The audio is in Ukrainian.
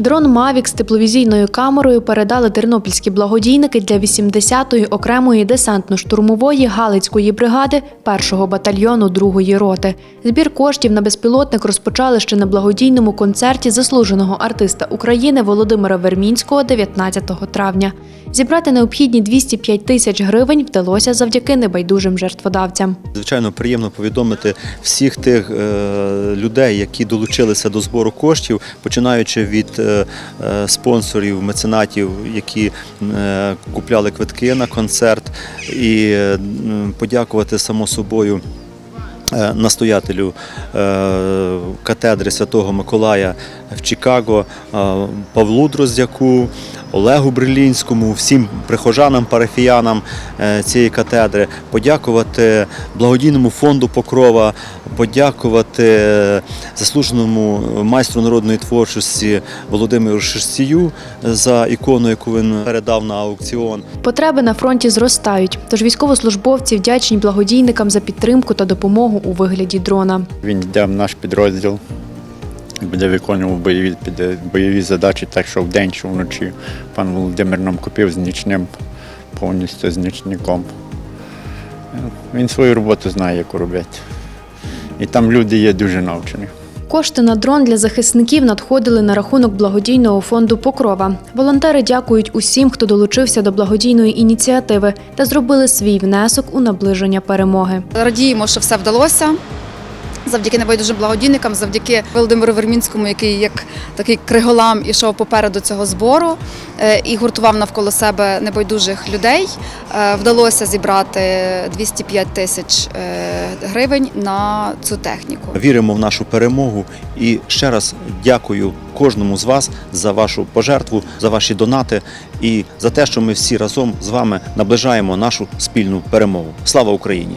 Дрон Мавік з тепловізійною камерою передали тернопільські благодійники для 80-ї окремої десантно-штурмової Галицької бригади 1-го батальйону 2-ї роти. Збір коштів на безпілотник розпочали ще на благодійному концерті заслуженого артиста України Володимира Вермінського 19 травня. Зібрати необхідні 205 тисяч гривень вдалося завдяки небайдужим жертводавцям. Звичайно, приємно повідомити всіх тих е, людей, які долучилися до збору коштів, починаючи від е, спонсорів, меценатів, які е, купляли квитки на концерт, і е, подякувати само собою. Е, Настоятелю е, катедри Святого Миколая в Чикаго е, Павлу Дроздяку, Олегу Брилінському, всім прихожанам, парафіянам цієї катедри, подякувати благодійному фонду Покрова, подякувати заслуженому майстру народної творчості Володимиру Шерстію за ікону, яку він передав на аукціон. Потреби на фронті зростають, тож військовослужбовці вдячні благодійникам за підтримку та допомогу у вигляді дрона. Він йде в наш підрозділ, буде виконував бойові, бойові задачі, так що вдень чи вночі. Пан Володимир нам купив з нічним, повністю з нічником. Він свою роботу знає, яку робити. І там люди є дуже навчені. Кошти на дрон для захисників надходили на рахунок благодійного фонду Покрова. Волонтери дякують усім, хто долучився до благодійної ініціативи та зробили свій внесок у наближення перемоги. Радіємо, що все вдалося. Завдяки небайдужим благодійникам, завдяки Володимиру Вермінському, який як такий криголам ішов попереду цього збору е, і гуртував навколо себе небайдужих людей. Е, Вдалося зібрати 205 тисяч е, гривень на цю техніку. Віримо в нашу перемогу і ще раз дякую кожному з вас за вашу пожертву, за ваші донати і за те, що ми всі разом з вами наближаємо нашу спільну перемогу. Слава Україні!